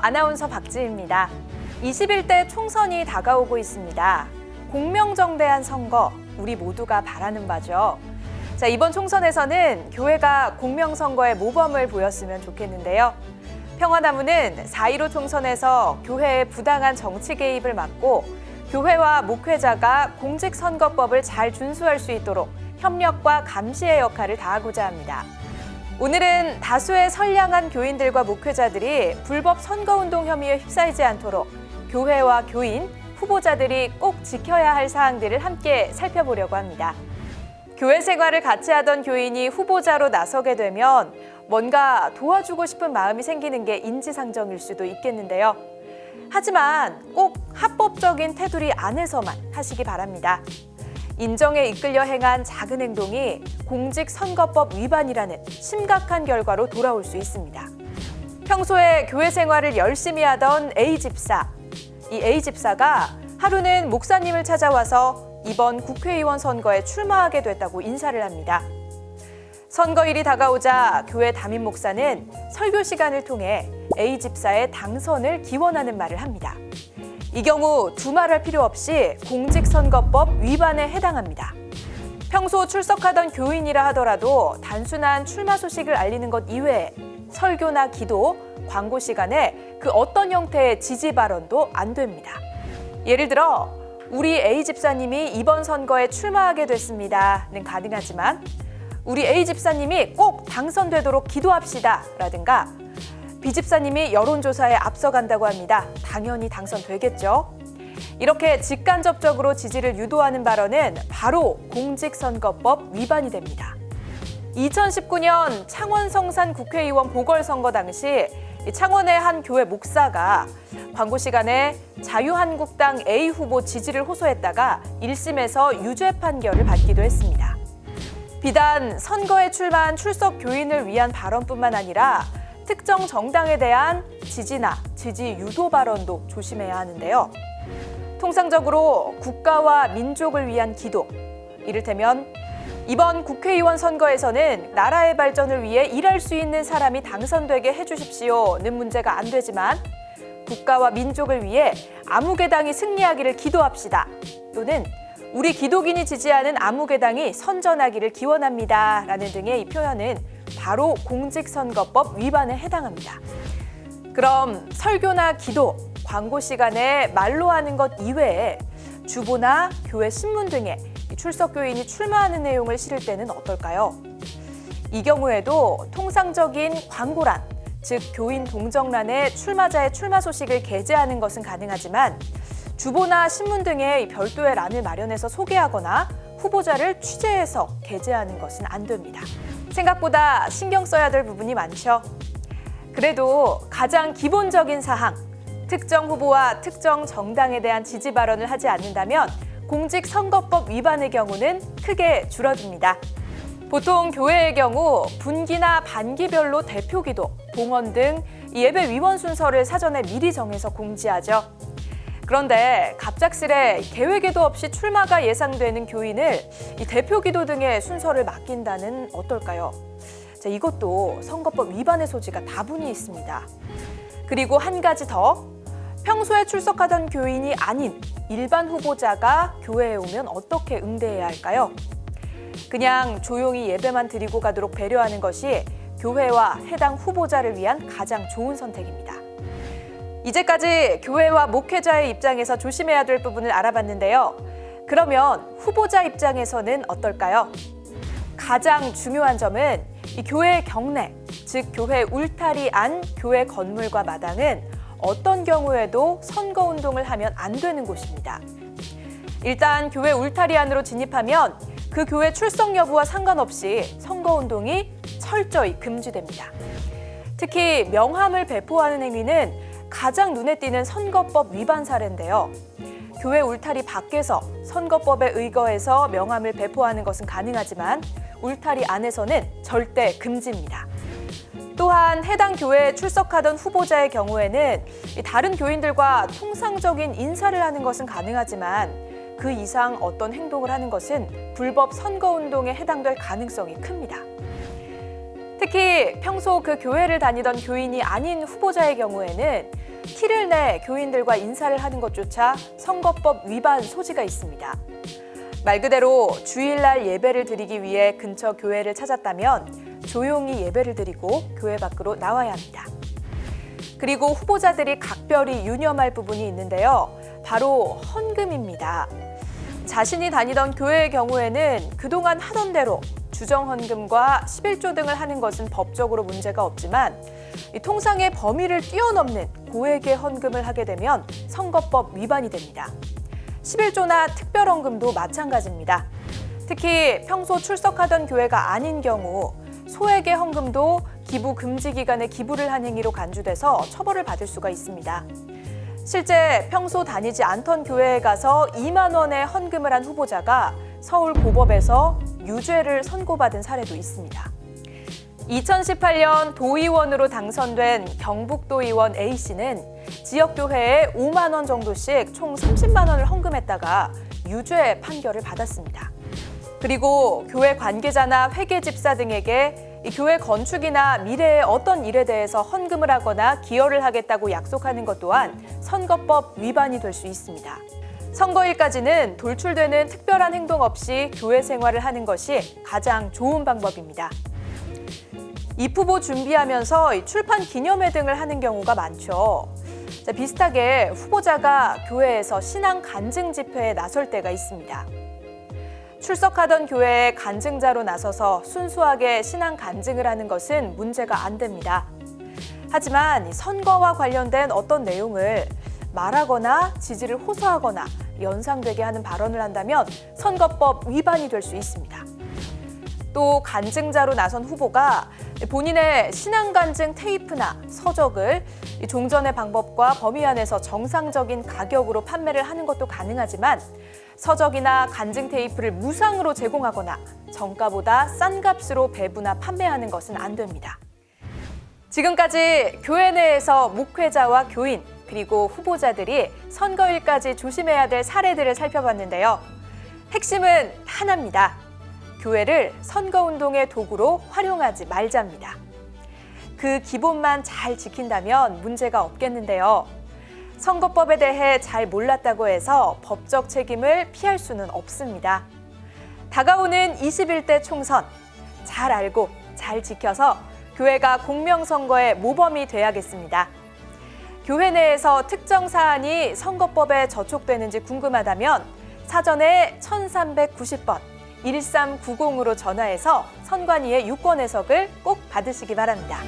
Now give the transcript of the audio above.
아나운서 박지입니다. 21대 총선이 다가오고 있습니다. 공명정대한 선거, 우리 모두가 바라는 바죠. 자, 이번 총선에서는 교회가 공명선거의 모범을 보였으면 좋겠는데요. 평화나무는 4.15 총선에서 교회의 부당한 정치 개입을 막고 교회와 목회자가 공직선거법을 잘 준수할 수 있도록 협력과 감시의 역할을 다하고자 합니다. 오늘은 다수의 선량한 교인들과 목회자들이 불법 선거운동 혐의에 휩싸이지 않도록 교회와 교인, 후보자들이 꼭 지켜야 할 사항들을 함께 살펴보려고 합니다. 교회 생활을 같이 하던 교인이 후보자로 나서게 되면 뭔가 도와주고 싶은 마음이 생기는 게 인지상정일 수도 있겠는데요. 하지만 꼭 합법적인 테두리 안에서만 하시기 바랍니다. 인정에 이끌려 행한 작은 행동이 공직선거법 위반이라는 심각한 결과로 돌아올 수 있습니다. 평소에 교회 생활을 열심히 하던 A 집사. 이 A 집사가 하루는 목사님을 찾아와서 이번 국회의원 선거에 출마하게 됐다고 인사를 합니다. 선거일이 다가오자 교회 담임 목사는 설교 시간을 통해 A 집사의 당선을 기원하는 말을 합니다. 이 경우 두말할 필요 없이 공직선거법 위반에 해당합니다. 평소 출석하던 교인이라 하더라도 단순한 출마 소식을 알리는 것 이외에 설교나 기도, 광고 시간에 그 어떤 형태의 지지 발언도 안 됩니다. 예를 들어 우리 A 집사님이 이번 선거에 출마하게 됐습니다는 가능하지만 우리 A 집사님이 꼭 당선되도록 기도합시다 라든가 B 집사님이 여론조사에 앞서간다고 합니다. 당연히 당선되겠죠. 이렇게 직간접적으로 지지를 유도하는 발언은 바로 공직선거법 위반이 됩니다. 2019년 창원 성산 국회의원 보궐선거 당시 창원의 한 교회 목사가 광고 시간에 자유한국당 A 후보 지지를 호소했다가 1심에서 유죄 판결을 받기도 했습니다. 비단 선거에 출마한 출석 교인을 위한 발언뿐만 아니라 특정 정당에 대한 지지나 지지 유도 발언도 조심해야 하는데요. 통상적으로 국가와 민족을 위한 기도, 이를테면 이번 국회의원 선거에서는 나라의 발전을 위해 일할 수 있는 사람이 당선되게 해주십시오는 문제가 안 되지만 국가와 민족을 위해 아무 개당이 승리하기를 기도합시다. 또는 우리 기독인이 지지하는 아무 개당이 선전하기를 기원합니다. 라는 등의 이 표현은 바로 공직선거법 위반에 해당합니다. 그럼 설교나 기도, 광고 시간에 말로 하는 것 이외에 주보나 교회 신문 등에 출석 교인이 출마하는 내용을 실을 때는 어떨까요? 이 경우에도 통상적인 광고란, 즉 교인 동정란에 출마자의 출마 소식을 게재하는 것은 가능하지만 주보나 신문 등의 별도의 란을 마련해서 소개하거나 후보자를 취재해서 게재하는 것은 안 됩니다. 생각보다 신경 써야 될 부분이 많죠. 그래도 가장 기본적인 사항, 특정 후보와 특정 정당에 대한 지지 발언을 하지 않는다면 공직선거법 위반의 경우는 크게 줄어듭니다. 보통 교회의 경우 분기나 반기별로 대표 기도, 봉헌 등 예배 위원 순서를 사전에 미리 정해서 공지하죠. 그런데 갑작스레 계획에도 없이 출마가 예상되는 교인을 이 대표 기도 등의 순서를 맡긴다는 어떨까요? 자, 이것도 선거법 위반의 소지가 다분히 있습니다. 그리고 한 가지 더 평소에 출석하던 교인이 아닌 일반 후보자가 교회에 오면 어떻게 응대해야 할까요? 그냥 조용히 예배만 드리고 가도록 배려하는 것이 교회와 해당 후보자를 위한 가장 좋은 선택입니다. 이제까지 교회와 목회자의 입장에서 조심해야 될 부분을 알아봤는데요. 그러면 후보자 입장에서는 어떨까요? 가장 중요한 점은 이 교회 경내, 즉 교회 울타리 안 교회 건물과 마당은 어떤 경우에도 선거 운동을 하면 안 되는 곳입니다. 일단 교회 울타리 안으로 진입하면 그 교회 출석 여부와 상관없이 선거 운동이 철저히 금지됩니다. 특히 명함을 배포하는 행위는 가장 눈에 띄는 선거법 위반 사례인데요. 교회 울타리 밖에서 선거법에 의거해서 명함을 배포하는 것은 가능하지만 울타리 안에서는 절대 금지입니다. 또한 해당 교회에 출석하던 후보자의 경우에는 다른 교인들과 통상적인 인사를 하는 것은 가능하지만 그 이상 어떤 행동을 하는 것은 불법 선거운동에 해당될 가능성이 큽니다. 특히 평소 그 교회를 다니던 교인이 아닌 후보자의 경우에는 키를 내 교인들과 인사를 하는 것조차 선거법 위반 소지가 있습니다. 말 그대로 주일날 예배를 드리기 위해 근처 교회를 찾았다면 조용히 예배를 드리고 교회 밖으로 나와야 합니다. 그리고 후보자들이 각별히 유념할 부분이 있는데요. 바로 헌금입니다. 자신이 다니던 교회의 경우에는 그동안 하던 대로 주정 헌금과 11조 등을 하는 것은 법적으로 문제가 없지만 이 통상의 범위를 뛰어넘는 고액의 헌금을 하게 되면 선거법 위반이 됩니다. 11조나 특별 헌금도 마찬가지입니다. 특히 평소 출석하던 교회가 아닌 경우 소액의 헌금도 기부 금지 기간에 기부를 한 행위로 간주돼서 처벌을 받을 수가 있습니다. 실제 평소 다니지 않던 교회에 가서 2만 원의 헌금을 한 후보자가 서울 고법에서 유죄를 선고받은 사례도 있습니다. 2018년 도의원으로 당선된 경북도의원 A씨는 지역교회에 5만 원 정도씩 총 30만 원을 헌금했다가 유죄 판결을 받았습니다. 그리고 교회 관계자나 회계 집사 등에게 이 교회 건축이나 미래의 어떤 일에 대해서 헌금을 하거나 기여를 하겠다고 약속하는 것 또한 선거법 위반이 될 수 있습니다. 선거일까지는 돌출되는 특별한 행동 없이 교회 생활을 하는 것이 가장 좋은 방법입니다. 입후보 준비하면서 이 출판 기념회 등을 하는 경우가 많죠. 자, 비슷하게 후보자가 교회에서 신앙 간증 집회에 나설 때가 있습니다. 출석하던 교회에 간증자로 나서서 순수하게 신앙 간증을 하는 것은 문제가 안 됩니다. 하지만 이 선거와 관련된 어떤 내용을 말하거나 지지를 호소하거나 연상되게 하는 발언을 한다면 선거법 위반이 될 수 있습니다. 또 간증자로 나선 후보가 본인의 신앙 간증 테이프나 서적을 이 종전의 방법과 범위 안에서 정상적인 가격으로 판매를 하는 것도 가능하지만 서적이나 간증 테이프를 무상으로 제공하거나 정가보다 싼 값으로 배부나 판매하는 것은 안 됩니다. 지금까지 교회 내에서 목회자와 교인 그리고 후보자들이 선거일까지 조심해야 될 사례들을 살펴봤는데요. 핵심은 하나입니다. 교회를 선거운동의 도구로 활용하지 말자입니다. 그 기본만 잘 지킨다면 문제가 없겠는데요. 선거법에 대해 잘 몰랐다고 해서 법적 책임을 피할 수는 없습니다. 다가오는 21대 총선 잘 알고 잘 지켜서 교회가 공명선거의 모범이 돼야겠습니다. 교회 내에서 특정 사안이 선거법에 저촉되는지 궁금하다면 사전에 1390번 1390으로 전화해서 선관위의 유권 해석을 꼭 받으시기 바랍니다.